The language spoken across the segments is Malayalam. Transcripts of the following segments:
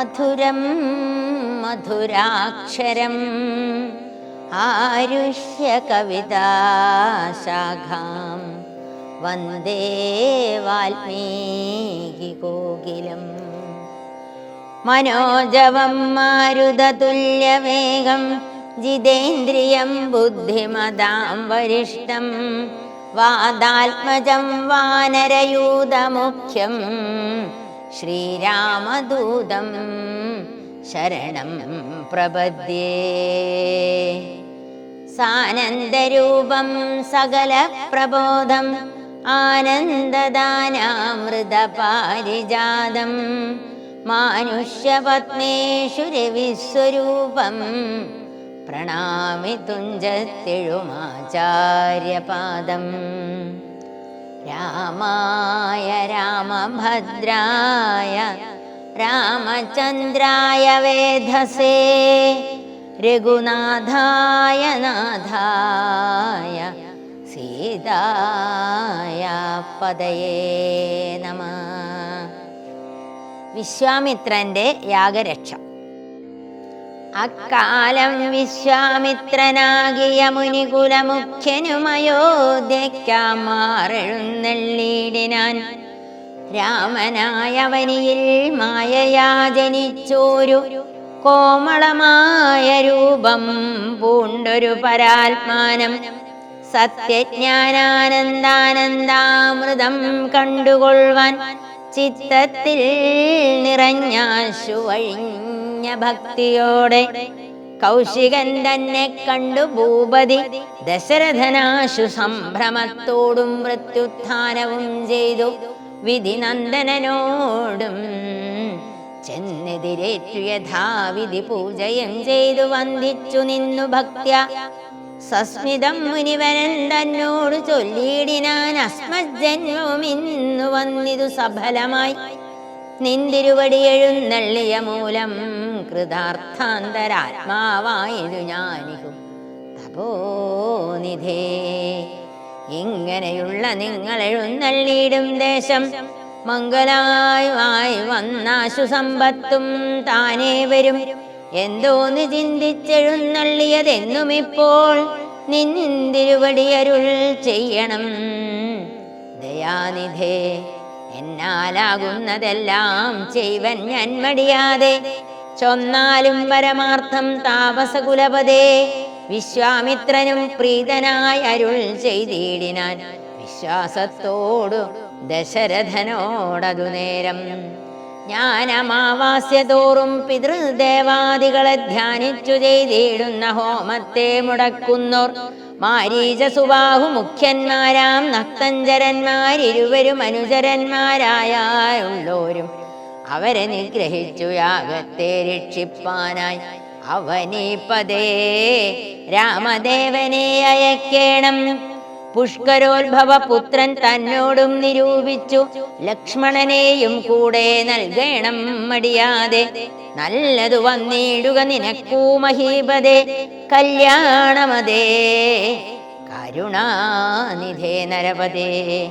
മധുരം മധുരാക്ഷരം. ആരുഷ്യ കവിതാശാഖാം വന്ദേ വാൽമീകി കോകിലം. മനോജവം മാരുതതുല്യവേഗം ജിതേന്ദ്രിയം ബുദ്ധിമതാം വരിഷ്ടം. വാദാത്മജം വാനരയൂതമുഖ്യം. ശ്രീരാമദൂതം ശരണം പ്രപദ്യേ. സാനന്ദരൂപം സകല പ്രബോധം ആനന്ദദാനാമൃതപാരിജാതം മാനുഷ്യപത്നേഷു രവിസ്വരൂപം പ്രണാമി തുഞ്ചത്തെഴുമാചാര്യപാദം. രാമായ രാമഭദ്രായ രാമചന്ദ്രായ വേധസേ രഘുനാഥായ നാഥായ സീതായ പദയേ നമ. വിശ്വാമിത്രന്റെ യാഗരക്ഷ. അക്കാലം വിശ്വാമിത്രനാകിയ മുനികുലമുഖ്യനുമയോധ്യക്കാമാറെഴുന്നള്ളിടിനാൻ രാമനായവനിയിൽ മായയാ ജനിച്ചോരു കോമളമായ രൂപം പൂണ്ടൊരു പരാത്മാനം. സത്യജ്ഞാനാനന്ദാനന്ദാമൃതം കണ്ടുകൊള്ളുവാൻ ചിത്തത്തിൽ നിറഞ്ഞാശു വഴിഞ്ഞ ഭക്തിയോടെ കൗശികൻ തന്നെ കണ്ടു ഭൂപതി. ദശരഥനാശു സംഭ്രമത്തോടും പ്രത്യുത്ഥാനവും ചെയ്തു. വിധി നന്ദനോടും ചെന്നെതിരേറ്റു യഥാവിധി പൂജയും ചെയ്തു. വന്ദിച്ചു നിന്നു ഭക്ത്യ. സസ്മിതം മുനിവരൻ തന്നോട് ചൊല്ലിയിടിനാൻ അസ്മജന്മവും ഇന്നു വന്നിതു സഫലമായി. നിന്തിരുവടി എഴുന്നള്ളിയ മൂലം കൃതാർത്ഥാന്തരാത്മാവായതു ഞാനിഹു. തപോനിധേ ഇങ്ങനെയുള്ള നിങ്ങൾ എഴുന്നള്ളിയിടും ദേശം. മംഗലായി വായി വന്നാശു സമ്പത്തും താനേ വരും. എന്തോന്ന് ചിന്തിച്ചെഴുന്നള്ളിയതെന്നും ഇപ്പോൾ നിന്തിരുവടിയരുൾ ചെയ്യണം. ദയാനിധേ എന്നാലാകുന്നതെല്ലാം ചെയ്വൻ ഞാൻ മടിയാതെ. ചൊന്നാലും പരമാർത്ഥം താപസകുലപതേ വിശ്വാമിത്രനും പ്രീതനായി അരുൾ ചെയ്തിടിനാൻ വിശ്വാസത്തോടു ദശരഥനോടതു നേരം. ഞാൻ അമാവാസ്യ തോറും പിതൃദേവാദികളെ ധ്യാനിച്ചു ചെയ്തിടുന്ന ഹോമത്തെ മുടക്കുന്നോർ മാരീച സുബാഹു മുഖ്യന്മാരാം നക്തഞ്ചരന്മാരിരുവരും അനുചരന്മാരായുള്ളോരും അവരെ നിഗ്രഹിച്ചു യാഗത്തെ രക്ഷിപ്പാനായി. അവനീ പതേ രാമദേവനെ അയക്കേണം. പുഷ്കരോത്ഭവ പുത്രൻ തന്നോടും നിരൂപിച്ചു. ലക്ഷ്മണനെയും കൂടെ നൽകണം മടിയാതെ. നല്ലതു വന്നിടുക നിനക്കൂ മഹീപതേ. കല്യാണമതേ. കരുണാനിധേ നരപതേ.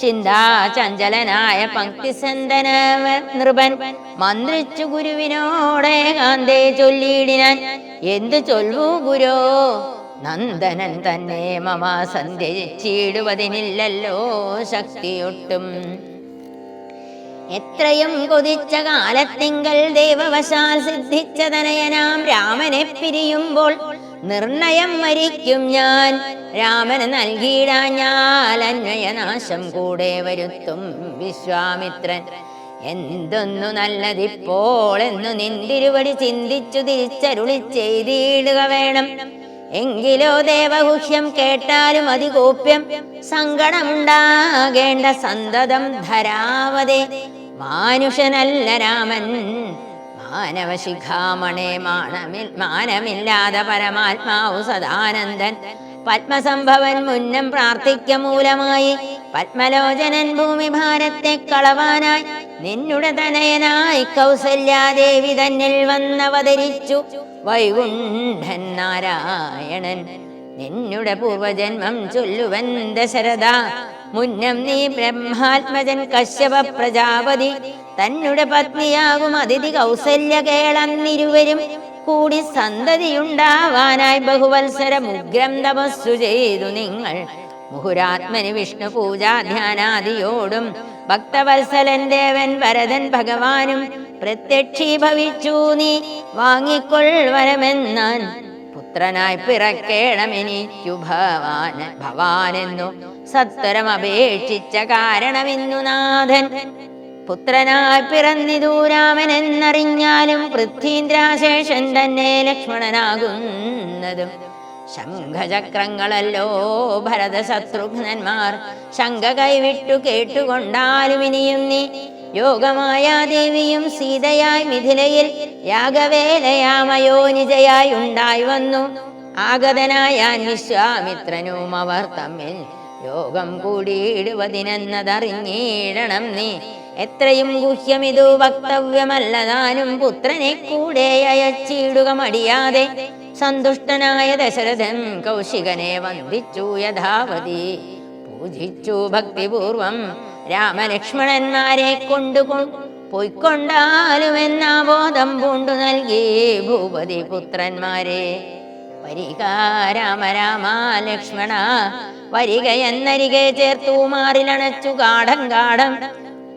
ചിന്താചഞ്ചലനായ പങ്ക്തിസന്തന നൃപൻ മന്ത്രിച്ചു ഗുരുവിനോടെ കാന്തേ ചൊല്ലിയിടിനാൻ. എന്തു ചൊല്ലൂ ഗുരോ? നന്ദനൻ തന്നെ മമ സന്ധ്യച്ചിടുവതിനില്ലല്ലോ ശക്തിയൊട്ടും. എത്രയും കൊതിച്ച കാലത്തിങ്കൽ ദേവവശാൽ സിദ്ധിച്ച തനയനാം രാമനെ പിരിയുമ്പോൾ നിർണയം മരിക്കും ഞാൻ. രാമന് നൽകിയിടാഞ്ഞാൽ അന്വയനാശം കൂടെ വരുത്തും വിശ്വാമിത്രൻ. എന്തൊന്നു നല്ലതിപ്പോൾ എന്നു നിന്തിരുവടി ചിന്തിച്ചു തിരിച്ചരുളി ചെയ്തിടുക വേണം. എങ്കിലോ ദേവഗുഹ്യം കേട്ടാലും അതിഗോപ്യം സങ്കടമുണ്ടാകേണ്ട സന്തതം ധരാവതേ. മാനുഷനല്ല രാമൻ. മാനവശിഖാമണേ മാണമിൽ മാനമില്ലാതെ പരമാത്മാവു സദാനന്ദൻ. പത്മസംഭവൻ മുന്നം പ്രാർത്ഥിക്ക മൂലമായി പത്മലോചനൻ ഭൂമി ഭാരത്തെ കളവാനായി നിന്നുടെ തനയനായി കൗസല്യാദേവി തന്നിൽ വന്നവതരിച്ചു. വൈകുണ്ഠൻ നാരായണൻ നിന്നുടെ പൂർവജന്മം ചൊല്ലുവൻ ദശരഥ. മുന്നം നീ ബ്രഹ്മാത്മജൻ കശ്യപ പ്രജാപതി തന്നുടെ പത്നിയാകും അതിഥി കൗസല്യ കേളന്നിരുവരും കൂടി സന്തതിയുണ്ടാവാനായി ബഹുവത്സരം ഉഗ്രം തപസ്സു ചെയ്തു നിങ്ങൾ. മുഹുരാത്മന് വിഷ്ണു പൂജാ ധ്യാനാദിയോടും ഭക്തവത്സലൻ ദേവൻ വരദൻ ഭഗവാനും പ്രത്യക്ഷീഭവിച്ചു നീ. വാങ്ങിക്കൊള്ളവരമെന്നാൻ പുത്രനായി പിറക്കേണമെനിക്കു ഭവാൻ ഭവാനെന്നു സത്വരം അപേക്ഷിച്ച കാരണമിന്നു നാഥൻ. പുത്രനായി പിറന്നിതു രാമനെന്നറിഞ്ഞാലും പൃഥ്വീന്ദ്രാശേഷൻ തന്നെ ലക്ഷ്മണനാകുന്നതും. ശംഖചക്രങ്ങളല്ലോ ഭരത ശത്രുഘ്നന്മാർ ശങ്ക കൈവിട്ടു കേട്ടുകൊണ്ടാലും ഇനിയും നീ യോഗമായ ദേവിയും സീതയായി മിഥിലയിൽ യാഗവേലയാമയോനിജയായി ഉണ്ടായി വന്നു. ആഗതനായ വിശ്വാമിത്രനും അവർ തമ്മിൽ യോഗം കൂടിയിടുവതിനെന്നതറിഞ്ഞിടണം നീ. എത്രയും ഗുഹ്യമിതു വക്തവ്യമല്ലതാനും പുത്രനെ കൂടെ അയച്ചിടുക മടിയാതെ സന്തുഷ്ടനായ ദശരഥൻ കൗശികനെ വന്ദിച്ചു യഥാവതി പൂജിച്ചു ഭക്തിപൂർവം രാമലക്ഷ്മണന്മാരെ കൊണ്ടുകൊ പൊയ്ക്കൊണ്ടാലുമെന്ന ബോധം പൂണ്ടു നൽകി ഭൂപതി പുത്രന്മാരെ. വരിക രാമ രാമ ലക്ഷ്മണ വരിക എന്നരികെ ചേർത്തു മാറിലണച്ചു കാടം കാടം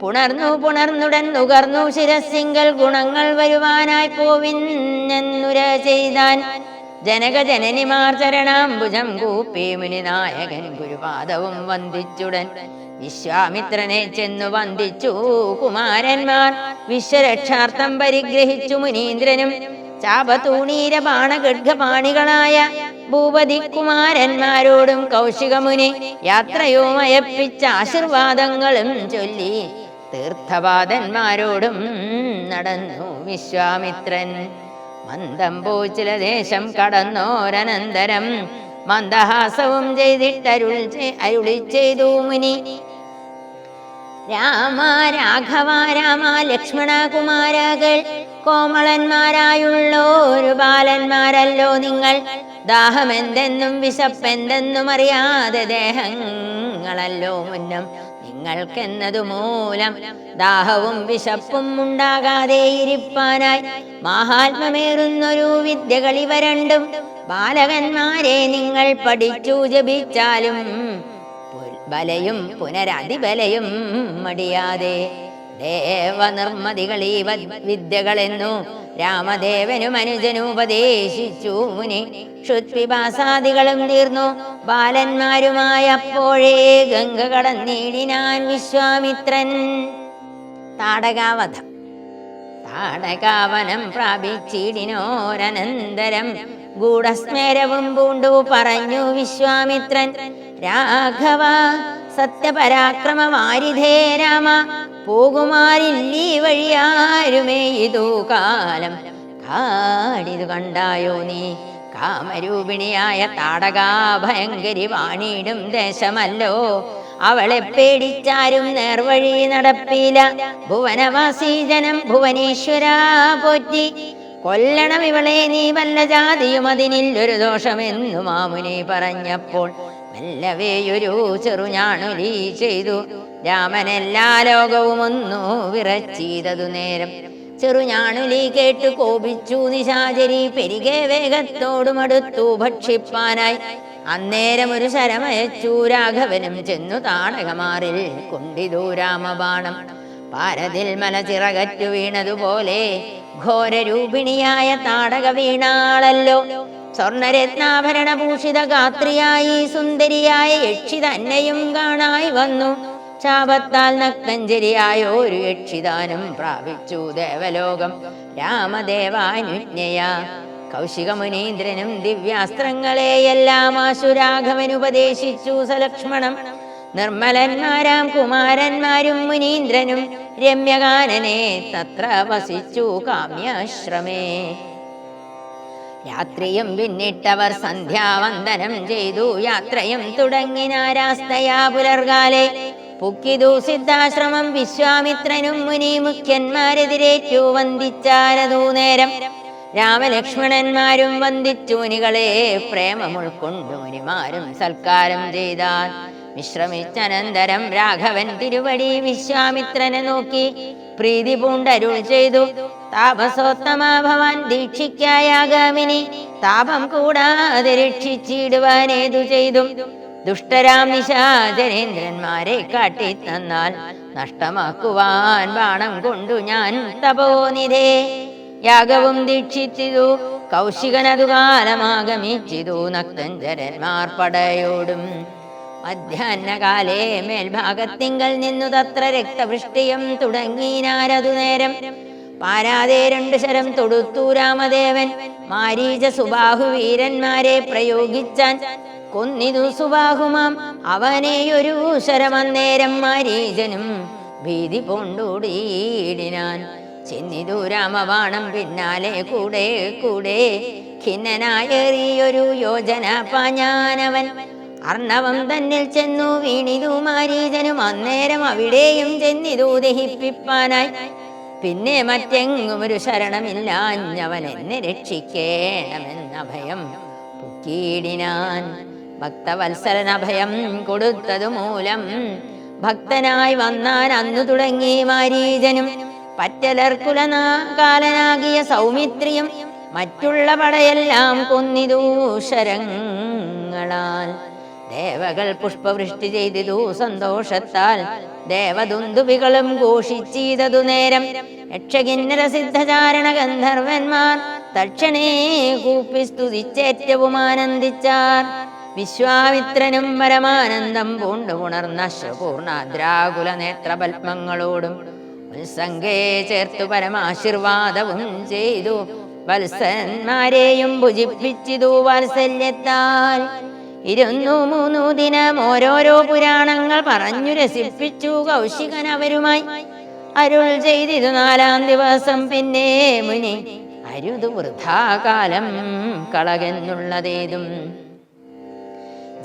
പുണർന്നു പുണർന്നുടൻ നുകർന്നു ശിരസിങ്കൽ ഗുണങ്ങൾ വരുവാനായി പോവിന്നെന്നുര ചെയ്താൻ ജനക ജനനിമാർ ചരണാംബുജം കൂപ്പി മുനിനായകൻ ഗുരുപാദവും വന്ദിച്ചുടൻ. വിശ്വാമിത്രനെ ചെന്നു വന്ദിച്ചു കുമാരന്മാർ. വിശ്വരക്ഷാർത്ഥം പരിഗ്രഹിച്ചു മുനീന്ദ്രനും. ചാപതൂണീര ബാണഗഡ്ഗപാണികളായ ഭൂപതി കുമാരന്മാരോടും കൗശികമുനി യാത്രയോ മയപ്പിച്ച ആശീർവാദങ്ങളും ചൊല്ലി തീർത്ഥപാദന്മാരോടും നടന്നു വിശ്വാമിത്രൻ. മന്ദം പൂച്ചില ദേശം കടന്നോരനന്തരം മന്ദഹാസവും ചെയ്തിട്ടരുൾ അരുളി ചെയ്തു മുനി. രാമ രാഘവ രാമ ലക്ഷ്മണ കുമാരകൾ കോമളന്മാരായുള്ളോരു ബാലന്മാരല്ലോ നിങ്ങൾ. ദാഹമെന്തെന്നും വിശപ്പെന്തെന്നും അറിയാതെ ദേഹങ്ങളല്ലോ മുന്നം നിങ്ങൾക്കെന്നതു മൂലം ദാഹവും വിശപ്പും ഉണ്ടാകാതെ ഇരിപ്പാനായി മഹാത്മമേറുന്നൊരു വിദ്യകളിവ രണ്ടും ബാലകന്മാരെ നിങ്ങൾ പഠിച്ചു ജപിച്ചാലും ബലയും പുനരതിബലയും മടിയാതെ ദേവനിർമ്മതികൾ ഈ വിദ്യകളെന്നു രാമദേവനും അനുജനും ഉപദേശിച്ചു മുനി ക്ഷുത്പിപാസാദികളും തീർന്നു ബാലന്മാരുമായപ്പോഴേ ഗംഗ കടന്നിടിനാൻ വിശ്വാമിത്രൻ. താടകാവധം. താടകാവനം പ്രാപിച്ചിടിനോരനന്തരം ഗൂഢസ്മേരവും പൂണ്ടു പറഞ്ഞു വിശ്വാമിത്രൻ. രാഘവ സത്യപരാക്രമ വാരിധേ രാമ. പോകുമാരില്ലീ വഴിയാരുമേ ഇതു കാലം. കാടിതു കണ്ടായോ നീ? കാമരൂപിണിയായ താടകാ ഭയങ്കരി വാണിയിടും ദേശമല്ലോ. അവളെ പേടിച്ചാരും നേർവഴി നടപ്പില. ഭുവനവാസി ജനം ഭുവനേശ്വര പോറ്റി. കൊല്ലണം ഇവളെ നീ വല്ല ജാതിയും അതിനില്ലൊരു ദോഷമെന്നു മാമുനി പറഞ്ഞപ്പോൾ മെല്ലവെയൊരു ചെറുഞാണുലി ചെയ്തു. രാമനെല്ലാ ലോകവും ഒന്നു വിറച്ചീതതു നേരം ചെറുഞാണുലി കേട്ടു കോപിച്ചു നിശാചരി പെരികെ വേഗത്തോടും അടുത്തു ഭക്ഷിപ്പാനായി. അന്നേരം ഒരു ശരമയച്ചു രാഘവനും ചെന്നു താടകമാറിൽ കൊണ്ടിതു രാമബാണം. പാരതിൽ മല ചിറകറ്റു വീണതുപോലെ ഘോരരൂപിണിയായ താടക വീണാളല്ലോ സ്വർണരത്നാഭരണ ഭൂഷിത ഗാത്രിയായി സുന്ദരിയായ യക്ഷി തന്നെയും കാണായി വന്നു. ശാപത്താൽ നക്തഞ്ചരിയായ ഒരു യക്ഷിദാനം പ്രാപിച്ചു ദേവലോകം. രാമദേവാനുജ്ഞയ. കൗശിക മുനീന്ദ്രനും ദിവ്യാസ്ത്രങ്ങളെയെല്ലാം ആശുരാഘവൻ ഉപദേശിച്ചു സലക്ഷ്മണം. നിർമ്മലന്മാരാം കുമാരന്മാരും മുനീന്ദ്രനും രമ്യഗാനനെ തത്ര വസിച്ചു കാമ്യാശ്രമേ. രാത്രിയും പിന്നിട്ടവർ സന്ധ്യാവന്ദനം ചെയ്തു. യാത്രയും തുടങ്ങിനാരാസ്തയാ പുലർകാലെ പുക്കിതു സിദ്ധാശ്രമം വിശ്വാമിത്രനും മുനി മുഖ്യന്മാരെതിരേറ്റു വന്ദിച്ചാരതൂ നേരം. രാമലക്ഷ്മണന്മാരും വന്ദിച്ചു മുനികളെ പ്രേമമുൾക്കൊണ്ടു മുനിമാരും സൽക്കാരം ചെയ്താൽ വിശ്രമിച്ചനന്തരം രാഘവൻ തിരുവടി വിശ്വാമിത്രനെ നോക്കി പ്രീതി പൂണ്ടരുൾ ചെയ്തു. താപസോത്തമ ഭവാൻ ദീക്ഷിക്കായാഗാമിനി. താപം കൂടാതെ രക്ഷിച്ചിടുവാനേതു ചെയ്തു. ദുഷ്ടരാം നിശാചരേന്ദ്രന്മാരെ കാട്ടി തന്നാൽ നഷ്ടമാക്കുവാൻ ബാണം കൊണ്ടു ഞാൻ തപോനിധേ. യാഗവും ദീക്ഷിച്ചിതു. കൗശികനതുകാലമാഗമിച്ചിതു. നക്തഞ്ചരന്മാർ പടയോടും മധ്യാഹ്നകാലേ മേൽഭാഗത്തിങ്കൽ നിന്നു തത്ര രക്തവൃഷ്ടിയും തുടങ്ങിനാരതു നേരം. പാരാതെ രണ്ടു ശരം തൊടുത്തു രാമദേവൻ. മാരീച സുബാഹു വീരന്മാരെ പ്രയോഗിച്ചാൻ കൊന്നിതു സുബാഹുമാം. അവനെയൊരു ശരമന്നേരം മാരീചനും ഭീതി പൂണ്ടൂടിയിടിനാൻ ചെന്നിതു രാമവാണം പിന്നാലെ കൂടെ കൂടെ ഖിന്നനായേറിയൊരു യോജന പാഞ്ഞാനവൻ. അർണവം തന്നിൽ ചെന്നു വീണിതു മാരീചനും അന്നേരം അവിടെയും ചെന്നിതു ദഹിപ്പിപ്പാനായി. പിന്നെ മറ്റെങ്ങും ഒരു ശരണമില്ലാഞ്ഞവൻ എന്നെ രക്ഷിക്കേണമെന്ന ഭയം പുക്കീടിനാൻ ഭക്തവത്സരൻ അഭയം കൊടുത്തതു മൂലം ഭക്തനായി വന്നാൻ അന്നു തുടങ്ങി മാരീജനും. പറ്റലർക്കുലനാകാലനാകിയ സൗമിത്രിയും മറ്റുള്ള പടയെല്ലാം കൊന്നിതു ശരങ്ങളാൽ. ദേവകൾ പുഷ്പവൃഷ്ടി ചെയ്തിതു സന്തോഷത്താൽ. ദേവദുന്ദുവികളും ഘോഷിച്ചീതതു നേരം. യക്ഷകിന്നര സിദ്ധചാരണ ഗന്ധർവന്മാർ തക്ഷണേ കൂപ്പി സ്തുതിച്ചേറ്റവും ആനന്ദിച്ചാർ. വിശ്വാമിത്രനും പരമാനന്ദം പൂണ്ടു ഉണർന്ന അശ്വപൂർണാദ്രാകുല നേത്രപത്മങ്ങളോടും ഉത്സംഗേ ചേർത്തു പരമാശീർവാദവും ചെയ്തു. വത്സന്മാരെയും ഭുജിപ്പിച്ചിതു വാത്സല്യത്താൽ. ഇരുന്നു മൂന്നു ദിനം ഓരോരോ പുരാണങ്ങൾ പറഞ്ഞു രസിപ്പിച്ചു കൗശികൻ അവരുമായി. അരുൾ ചെയ്തിതു നാലാം ദിവസം പിന്നെ മുനി അരുതു വൃഥാകാലം കളകെന്നുള്ളതേതും.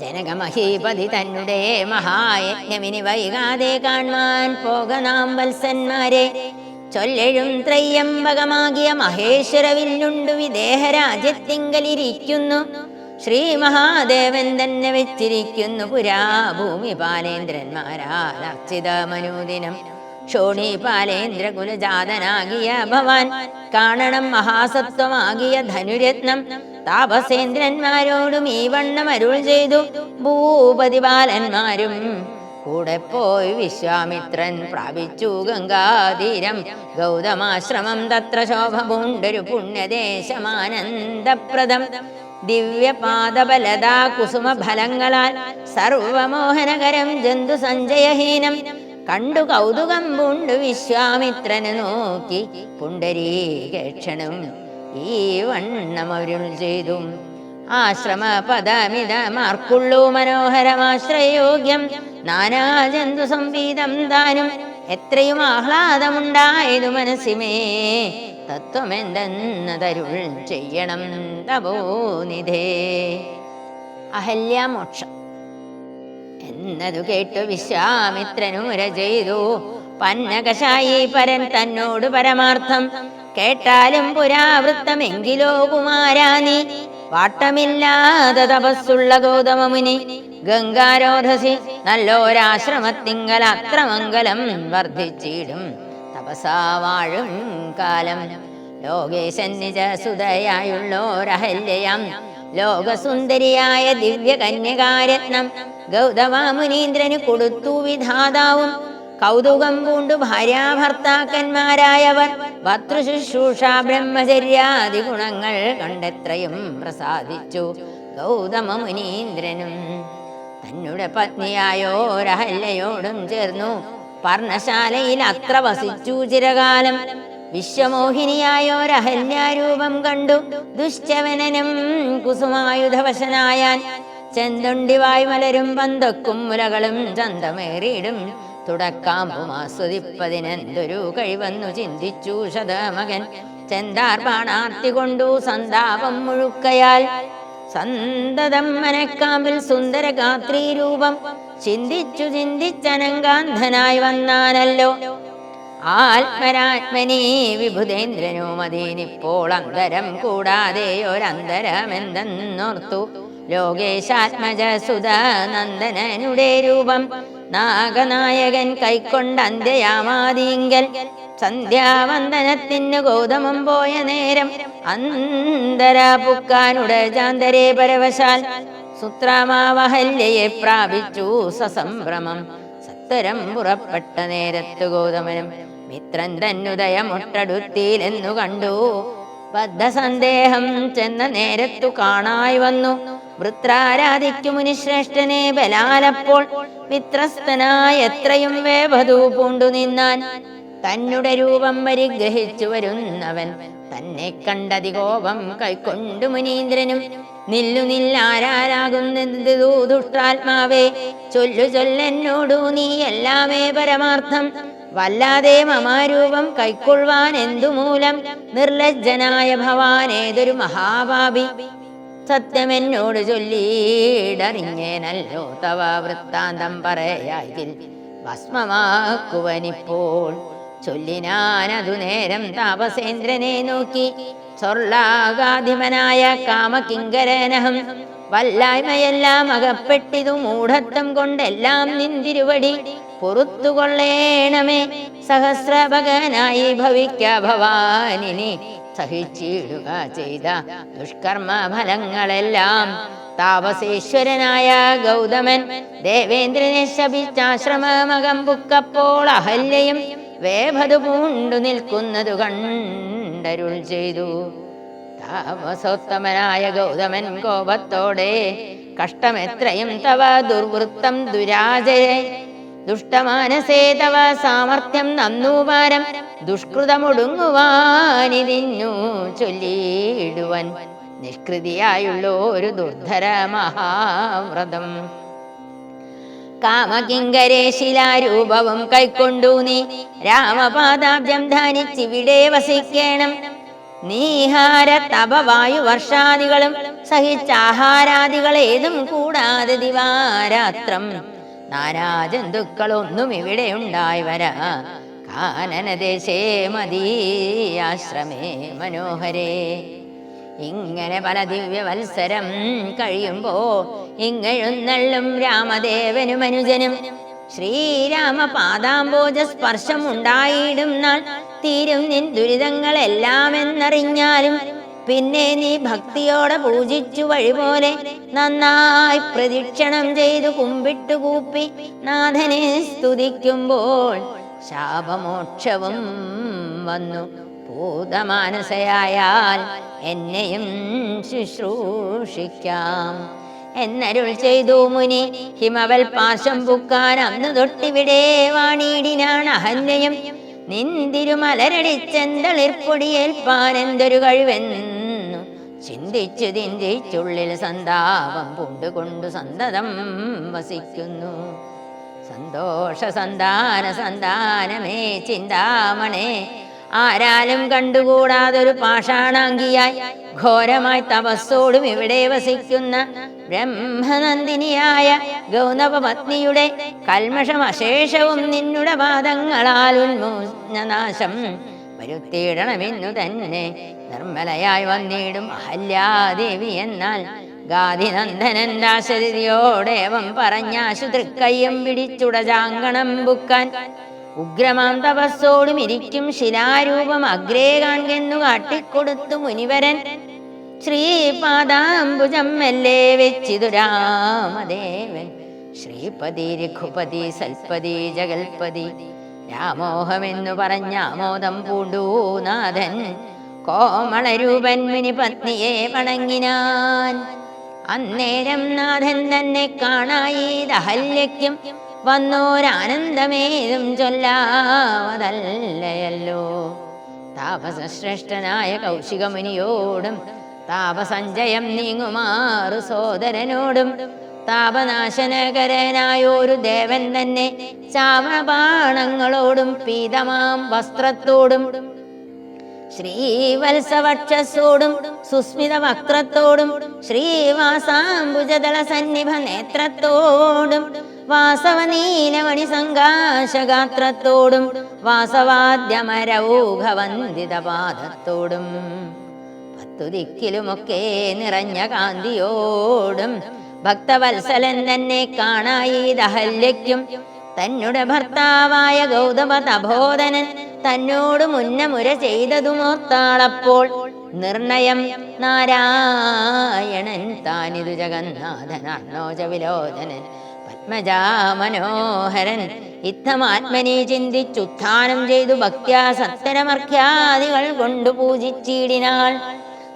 ജനകമഹീപതി തന്നെ മഹായജ്ഞമിനി വൈകാതെ കാണുവാൻ പോകനാം വത്സന്മാരെ. ചൊല്ലെഴും ത്രയ്യംബകമാകിയ മഹേശ്വരവില്ലുണ്ടു വിദേഹരാജ്യത്തിങ്കലിരിക്കുന്നു. ശ്രീ മഹാദേവൻ തന്നെ വെച്ചിരിക്കുന്നു പുരാ ഭൂമി പാലേന്ദ്രന്മാരാൽ മനൂദിനം ക്ഷോണി പാലേന്ദ്ര കുലജാതനാകിയ ഭവാൻ കാണണം മഹാസത്വമാകിയ ധനുരത്നം താപസേന്ദ്രന്മാരോടും ഈ വണ്ണം അരുൾ ചെയ്തു. ഭൂപതി ബാലന്മാരും കൂടെ പോയി വിശ്വാമിത്രൻ പ്രാപിച്ചു ഗംഗാതീരം. ഗൗതമാശ്രമം തത്ര ശോഭമുണ്ടൊരു പുണ്യദേശമാനന്ദപ്രദം. ദിവ്യപാദബലതാ കുസുമഫലങ്ങളാൽ സർവമോഹനകരം ജന്തു സഞ്ജയഹീനം കണ്ടു കൗതുകം പൂണ്ടു വിശ്വാമിത്രന് നോക്കി പുണ്ടരീകക്ഷണം ഈ വണ്ണം അരുൾ ചെയ്തു ആശ്രമ പദമിതമാർക്കുള്ളൂ മനോഹരമാശ്രയോഗ്യം നാനാജന്തു സംവീതം താനും എത്രയും ആഹ്ലാദമുണ്ടായതു മനസ്സിമേ. തത്വമെന്തെന്നതരുൾ ചെയ്യണം. തപോനിധേ അഹല്യാമോക്ഷം. എന്നതു കേട്ടു വിശ്വാമിത്രനുര ചെയ്തു പന്നകശായി പരൻ തന്നോട് പരമാർത്ഥം. കേട്ടാലും പുരാവൃത്തമെങ്കിലോ കുമാരാനി. വാട്ടമില്ലാതെ തപസ്സുള്ള ഗൗതമമുനി. ഗംഗാരോധസി നല്ലോരാശ്രമത്തിങ്കൽ അത്രമംഗലം വർദ്ധിച്ചിടും. തപസാ വാഴും കാലം. ലോകേശൻ നിജ സുതയായുള്ളോരഹല്യം ലോകസുന്ദരിയായ ദിവ്യ കന്യകാരത്നം ഗൗതമാമുനീന്ദ്രന് കൊടുത്തു വിധാതാവും. കൗതുകം പൂണ്ടു ഭാര്യാഭർത്താക്കന്മാരായവർ. ഭർത്തൃശുശ്രൂഷ ബ്രഹ്മചര്യാദി ഗുണങ്ങൾ കണ്ടെത്രയും പ്രസാദിച്ചു ഗൗതമ മുനീന്ദ്രനും തന്നുടെ പത്നിയായോരഹല്യയോടും ചേർന്നു. പർണശാലയിൽ അത്ര വസിച്ചു ചിരകാലം. വിശ്വമോഹിനിയായോരഹല്യാരൂപം കണ്ടു. ദുശ്ചവനനും കുസുമായുധവശനായാൻ. ചെന്തുണ്ടി മലരും പന്തക്കും മുലകളും ചന്തമേറിയിടും. തുടക്കാമ്പുമാസ്വദിപ്പതിനെന്തൊരു കഴിവെന്നു ചിന്തിച്ചു ശതമകൻ. ചെന്താർ ബാണാർത്തി കൊണ്ടു സന്താപം മുഴുക്കയാൽ. സന്തതം മനക്കാമ്പിൽ സുന്ദര ഗാത്രീ രൂപം ചിന്തിച്ചു ചിന്തിച്ചനങ്കാന്ധനായി വന്നാനല്ലോ. ആത്മരാത്മനി വിഭുതേന്ദ്രനോ മതീനിപ്പോൾ അന്തരം കൂടാതെ ഒരന്തരമെന്തെന്നോർത്തു. ലോകേശാത്മജ സുത നന്ദനനുടെ രൂപം നാഗനായകൻ കൈക്കൊണ്ട് അന്ത്യയാമാതിങ്കൽ സന്ധ്യാവന്ദനത്തിന് ഗൗതമം പോയ നേരം അന്തരാ പുക്കാനുട ജാന്തരേ പരവശാൽ സുത്രാമാവഹല്യയെ പ്രാപിച്ചു സസംഭ്രമം. സത്തരം പുറപ്പെട്ട നേരത്തു ഗൗതമനും മിത്രൻ തന്നുദയമൊട്ടടുത്തിയിലെന്നു കണ്ടു. ബദ്ധസന്ദേഹം ചെന്ന നേരത്തു കാണായി വന്നു. വൃത്രാരാധിക്കു മുനിശ്രേഷ്ഠനെ ബലാലപ്പോൾ മിത്രസ്ഥനായ എത്രയും വേഭതു പൂണ്ടു നിന്നാൻ തന്നെ രൂപം പരിഗ്രഹിച്ചു വരുന്നവൻ. തന്നെ കണ്ടതി കോപം കൈക്കൊണ്ടു മുനീന്ദ്രനും നില്ലു നില്ലാരാരാകുന്നത് ദുഷ്ടാത്മാവേ ചൊല്ലു ചൊല്ലെന്നോടു നീ എല്ലാമേ പരമാർത്ഥം. വല്ലാതെ മമാരൂപം കൈക്കൊള്ളുവാൻ എന്തുമൂലം? നിർലജ്ജനായ ഭവാൻ ഏതൊരു മഹാഭാവി സത്യമെന്നോട് ചൊല്ലിയിടറിഞ്ഞേനല്ലോ തവ വൃത്താന്തം പറയായിൽ ഭസ്മമാക്കുവനിപ്പോൾ. ചൊല്ലിനാനതു നേരം താപസേന്ദ്രനെ നോക്കി. സ്വർലാകാധിപനായ കാമകിങ്കരനഹം. വല്ലായ്മയെല്ലാം അകപ്പെട്ടിതു മൂഢത്വം കൊണ്ടെല്ലാം നിന്തിരുവടി പൊറത്തുകൊള്ളേണമേ. സഹസ്രഭകനായി ഭവിക്ക ഭവാനിനെ സഹിച്ചിടുക ചെയ്ത ദുഷ്കർമ്മ ഫലങ്ങളെല്ലാം താപസേശ്വരനായ ഗൗതമൻ ദേവേന്ദ്രനെ ശപിച്ചാശ്രമമകം പുക്കപ്പോൾ അഹല്യയും വേഭതു പൂണ്ടു നിൽക്കുന്നതു കണ്ടരുൾ ചെയ്തു. താമസോത്തമനായ ഗൗതമൻ കോപത്തോടെ കഷ്ടമെത്രയും തവ ദുർവൃത്തം ദുരാജയെ ദുഷ്ടമാനസേ തവ സാമർത്ഥ്യം നന്നൂപാരം ദുഷ്കൃതമൊടുങ്ങുവാനിരിഞ്ഞു ചൊല്ലിയിടുവൻ. നിഷ്കൃതിയായുള്ള ഒരു ദുർധര മഹാവ്രതം. കാമകിങ്കരേ ശിലാരൂപവും കൈക്കൊണ്ടു നീ. രാമപാദാബ്ജം ധാനിച്ചിവിടെ വസിക്കണം. നീഹാര തപവായു വർഷാദികളും സഹിച്ചാഹാരാദികൾ ഏതും കൂടാതെ ദിവാരാത്രം. നാനാജന്തുക്കളൊന്നും ഇവിടെ ഉണ്ടായി വരാ. കാനനദേശേ ആശ്രമേ മനോഹരേ. ഇങ്ങനെ പല ദിവ്യവത്സരം കഴിയുമ്പോ ഇങ്ങഴുന്നള്ളും രാമദേവനും അനുജനും ശ്രീരാമ പാദാംബോജ സ്പർശം ഉണ്ടായിടും നാൾ തീരും നിൻ ദുരിതങ്ങളെല്ലാം എന്നറിഞ്ഞാലും പിന്നെ നീ ഭക്തിയോടെ പൂജിച്ചു വഴിപോലെ നന്നായി പ്രദക്ഷിണം ചെയ്തു കുമ്പിട്ടു കൂപ്പി നാഥനെ സ്തുതിക്കുമ്പോൾ ശാപമോക്ഷവും വന്നു. ഭൂതമാനസയായാൽ എന്നെയും ശുശ്രൂഷിക്കാം. എന്നരുൾ ചെയ്തു മുനി ഹിമവൽ പാശം പുക്കാൻ അന്ന് തൊട്ടിവിടെ വാണിയിടിനാണ് അഹന്യയും. നിന്തിരുമലരടിച്ചെന്തളിർപ്പൊടിയേൽപ്പാൻ എന്തൊരു കഴിവെന്നു. ചിന്തിച്ചു ചിന്തിച്ചുള്ളിൽ സന്താപം പൂണ്ടുകൊണ്ടു സന്തതം വസിക്കുന്നു. സന്തോഷ സന്താന സന്താനമേ ചിന്താമണേ ആരാലും കണ്ടുകൂടാതൊരു പാഷാണാങ്കിയായി ഘോരമായി തപസ്സോടും ഇവിടെ വസിക്കുന്ന ബ്രഹ്മനന്ദിനിയായ ഗൗതമപത്നിയുടെ കൽമഷം അശേഷവും നിന്നുടെ പാദങ്ങളാൽ ഉന്മൂനാശം വരുത്തിയിടണമെന്നു തന്നെ നിർമ്മലയായി വന്നിടും അഹല്യാദേവി എന്നാൽ ഗാധിനന്ദനൻ ദാശരഥിയോടേവം പറഞ്ഞാശു തൃക്കയ്യം പിടിച്ചുടജാങ്കണം ബുക്കാൻ ഉഗ്രമാം തപസ്സോടും ഇരിക്കും ശിലാരൂപം അഗ്രേ കാൺകെന്നു കാട്ടിക്കൊടുത്തു മുനിവരൻ. ശ്രീപാദാംബുജം മെല്ലെ വെച്ചിതു രാമദേവൻ ശ്രീപതി രഘുപതി സൽപതി ജഗൽപതി രാമോഹമെന്നു പറഞ്ഞ ആമോദം പൂണ്ടു നാഥൻ. കോമളരൂപൻ മുനി പത്നിയെ വണങ്ങിനാൻ. അന്നേരം നാഥൻ തന്നെ കാണായി ദഹല്യയ്ക്കും വന്നോരാനന്ദമേതും ചൊല്ലാവതല്ലയല്ലോ. താപസശ്രേഷ്ഠനായ കൗശികമുനിയോടും താപസഞ്ചയം നീങ്ങുമാറു സോദരനോടും താപനാശനകരനായൊരു ദേവൻ തന്നെ ചാമബാണങ്ങളോടും പീതമാം വസ്ത്രത്തോടും ശ്രീവത്സവക്ഷസോടും സുസ്മിത വക്രത്തോടും ശ്രീവാസാംബുജദള സന്നിഭ നേത്രത്തോടും വാസവനീലമണി സങ്കാശഗാത്രത്തോടും വാസവാദ്യമരൗഘവന്ദിത പത്തു ദിക്കിലുമൊക്കെ നിറഞ്ഞ കാന്തിയോടും ഭക്തവത്സലൻ തന്നെ കാണായി ദഹല്യയ്ക്കും തന്നുടെ ഭർത്താവായ ഗൗതമ തബോധനൻ തന്നോട് മുന്നമുര ചെയ്തതുമോർത്താളപ്പോൾ നിർണയം നാരായണൻ താനിതു ജഗന്നാഥനാർണോജ വിലോചനൻ പത്മജാ മനോഹരൻ ഇത്തമാത്മനെ ചിന്തിച്ചുത്ഥാനം ചെയ്തു ഭക്ത്യാ സത്തരമർഖ്യാദികൾ കൊണ്ടു പൂജിച്ചിടിനാൾ.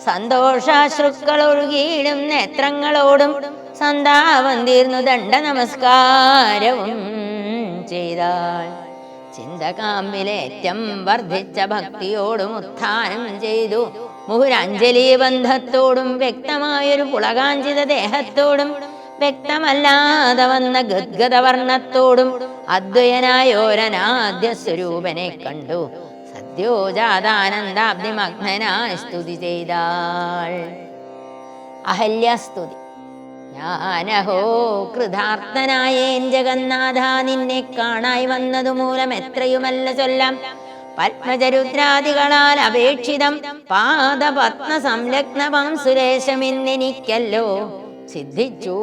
സന്തോഷാശ്രുക്കൾ ഒഴുകിയിടും നേത്രങ്ങളോടും സന്താപം തീർന്നു ദണ്ഡ നമസ്കാരവും ചെയ്താൽ ചിന്തകാമ്പിലേറ്റം വർദ്ധിച്ച ഭക്തിയോടും ഉത്ഥാനം ചെയ്തു. മുഹുരാഞ്ജലി ബന്ധത്തോടും വ്യക്തമായൊരു പുളകാഞ്ചിത ദേഹത്തോടും വ്യക്തമല്ലാതെ വന്ന ഗദ്ഗത വർണത്തോടും അദ്വയനായോരനാദ്യ സ്വരൂപനെ കണ്ടു. സദ്യോജാതാനന്ദാബ്ദിമഗ്നായി സ്തുതി അഹല്യസ്തുതി. ഞാനഹോ കൃതാർത്ഥനായേൻ ജഗന്നാഥ നിന്നെ കാണായി വന്നതു മൂലം എത്രയുമല്ല ചൊല്ലാം. പത്മചരുദ്രാദികളാൽ അപേക്ഷിതം പാദപത്മ സംലഗ്നമാം സുരേശമെന്നെനിക്കല്ലോ. സിദ്ധിച്ചു.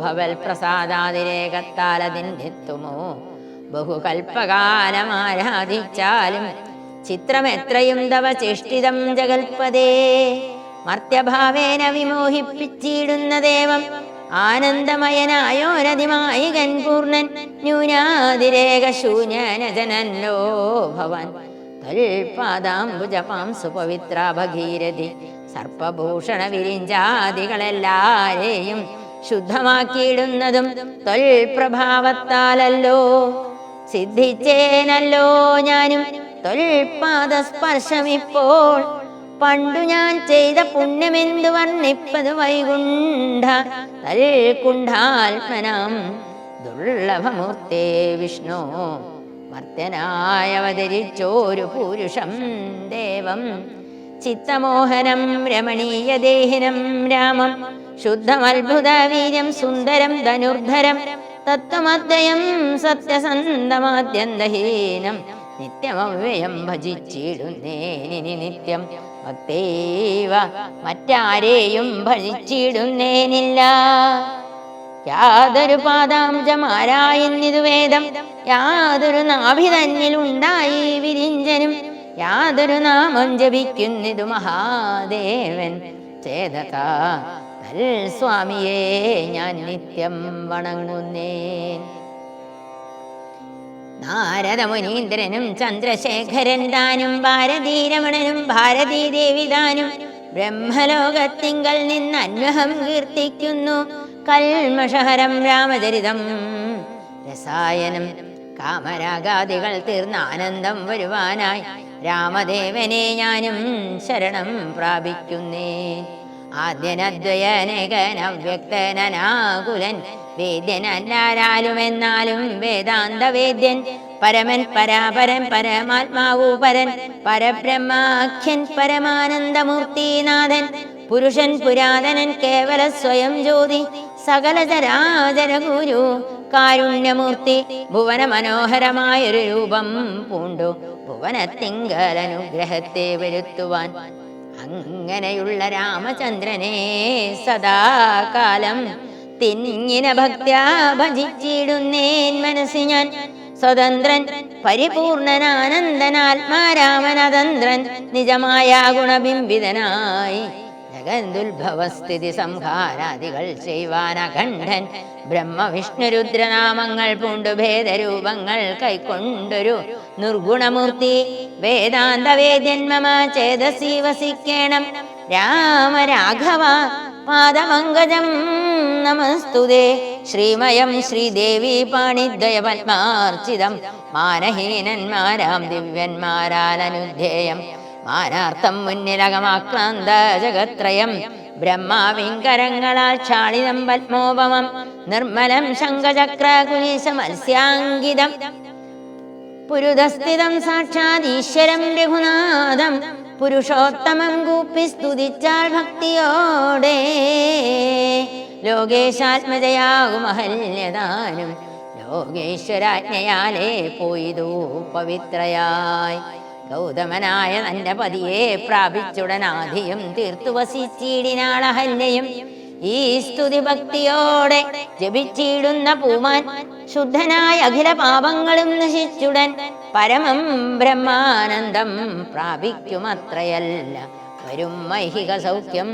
ഭവൽ പ്രസാദാതിരേകത്താൽ ബഹുകൽപകാലമാരാധിച്ചാലും ചിത്രമെത്രയും തവ ചേഷ്ടിതം ജഗൽപദേ മർത്യഭാവേന വിമോഹിപ്പിച്ചിടുന്ന ദേവം ആനന്ദമയനായോരതിമായികൻ പൂർണൻ ന്യൂനാതിരേക ശൂന്യനജനല്ലോ ഭവൻ. തൽപാദാംബുജപാം സുപവിത്ര ഭഗീരഥി. സർപ്പഭൂഷണ വിരിഞ്ചാദികളെല്ലാരെയും ശുദ്ധമാക്കിയിടുന്നതും തൊൽപ്രഭാവത്താലല്ലോ. സിദ്ധിച്ചേനല്ലോ ഞാനും തൊൽപാദസ്പർശമിപ്പോൾ. പണ്ടു ഞാൻ ചെയ്ത പുണ്യമെന്തു വർണിപ്പത് വൈകുണ്ഠ തൽകുണ്ഠാത്മനാം ദുർലഭമൂർത്തേ വിഷ്ണു മർത്യനായി അവതരിച്ചോരു പുരുഷം ദേവം. ചിത്തമോഹനം രമണീയദേഹിനം രാമം ശുദ്ധമത്ഭുത വീര്യം സുന്ദരം ധനുർധരം തത്വമദ്വയം സത്യസന്ധമാദ്യന്തഹീനം നിത്യമവ്യയം ഭജിച്ചിടുന്നേനി നിത്യം ഭക്തേവ മറ്റാരെയും ഭജിച്ചിടുന്നേനില്ല. യാതൊരു പാദാംജമാരായിന്നിതു വേദം യാതൊരു നാഭി തന്നിലുണ്ടായി വിരിഞ്ചനും യാതൊരു നാമം ജപിക്കുന്നിതു മഹാദേവൻ. ചേതക സ്വാമിയെ ഞാൻ നിത്യം വണങ്ങുന്നേൻ. നാരദ മുനീന്ദ്രനും ചന്ദ്രശേഖരൻ താനും ഭാരതീരമണനും ഭാരതീ താനും ബ്രഹ്മലോകത്തിങ്കൽ നിന്ന് അന്വഹം കീർത്തിക്കുന്നു. കൽമഷഹരം രാമചരിതം രസായനം കാമരാഗാദികൾ തീർന്ന ആനന്ദം വരുവാനായി. രാമദേവനെ ഞാനും ശരണം പ്രാപിക്കുന്നേ. ആദ്യനദ്വയനകനവ്യക്തനാകുലൻ വേദ്യനല്ലാരാലുമെന്നാലും വേദാന്ത വേദ്യൻ പരമൻ പരാപരൻ പരമാത്മാവു പരൻ പരബ്രഹ്മാഖ്യൻ പരമാനന്ദമൂർത്തിനാഥൻ പുരുഷൻ പുരാതനൻ കേവല സ്വയം ജ്യോതി സകല ചരാചര ഗുരു കാരുണ്യമൂർത്തി ഭുവന മനോഹരമായൊരു രൂപം പൂണ്ടു. ഭുവനത്തിങ്കലനുഗ്രഹത്തെ വരുത്തുവാൻ അങ്ങനെയുള്ള രാമചന്ദ്രനെ സദാകാലം തിന്നിന ഭക്ത്യാ ഭജിച്ചിടുന്നേൻ മനസ്സി ഞാൻ. സ്വതന്ത്രൻ പരിപൂർണനാനന്ദനാത്മാരാമനതന്ത്രൻ നിജമായ ഗുണബിംബിതനായി ജഗന്തുൽഭവസ്ഥിതി സംഹാരാദികൾ ചെയ്യുവാൻ ബ്രഹ്മവിഷ്ണുരുദ്രനാമങ്ങൾ പൂണ്ടു ഭേദരൂപങ്ങൾ കൈക്കൊണ്ടൊരു നിർഗുണമൂർത്തി. വേദാന്ത വേദ്യന്മമ ചേതസി വസിക്കേണം. രാമ രാഘവ പാദമംഗജം നമസ്തുതേ. ശ്രീമയം ശ്രീദേവി പാണിദ്വയ പത്മാർച്ചിതം. മാനഹീനന്മാരാം ദിവ്യന്മാരാലനുധ്യേയം മാനാർത്ഥം മുന്നിലകമാക്രാന്ത ജഗത്രയം ബ്രഹ്മാവിങ്കരങ്ങളാൽ ക്ഷാളിതം പത്മോപമം. നിർമ്മലം ശങ്കചക്ര കുലീശ മത്സ്യാങ്കിതം. പുരുതസ്ഥിതം സാക്ഷാത് ഈശ്വരം രഘുനാഥം. പുരുഷോത്തമം കൂപ്പി സ്തുതിച്ചാൽ ഭക്തിയോടെ. ലോകേശാത്മജയാകും അഹല്യദാനം ലോകേശ്വരാജ്ഞയാലേ പോയിതു പവിത്രയായി. ഗൗതമനായ തന്റെ പതിയെ പ്രാപിച്ചുടനാധിയും തീർത്തു വസിച്ചിടിനാളഹല്യയും ഈ സ്തുതി ഭക്തിയോടെ ജപിച്ചിടുന്ന പൂമാൻ ശുദ്ധനായ അഖില പാപങ്ങളും നശിച്ചുടൻ പരമം ബ്രഹ്മാനന്ദം പ്രാപിക്കുമത്രയല്ല. വരും മൈഹിക സൗഖ്യം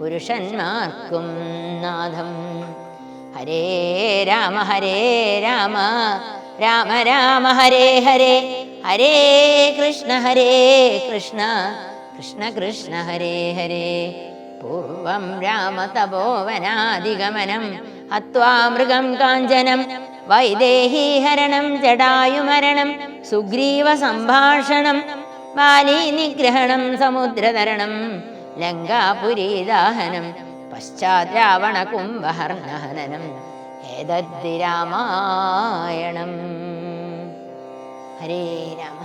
പുരുഷന്മാർക്കും നാഥം. ഹരേ രാമ ഹരേ രാമ രാമ രാമ ഹരേ ഹരേ. ഹരേ കൃഷ്ണ ഹരേ കൃഷ്ണ. കൃഷ്ണ കൃഷ്ണ ഹരേ ഹരേ. പൂർവം രാമതപോവനാദിഗമനം ഹത്വാ മൃഗം കാഞ്ചനം വൈദേഹീഹരണം ജടായുമരണം സുഗ്രീവ സംഭാഷണം ബാലീനിഗ്രഹണം സമുദ്രതരണം ലങ്കാപുരീദാഹനം പശ്ചാത് രാവണ കുംഭഹർണഹനനം ഏതദ്ധി हरे राम।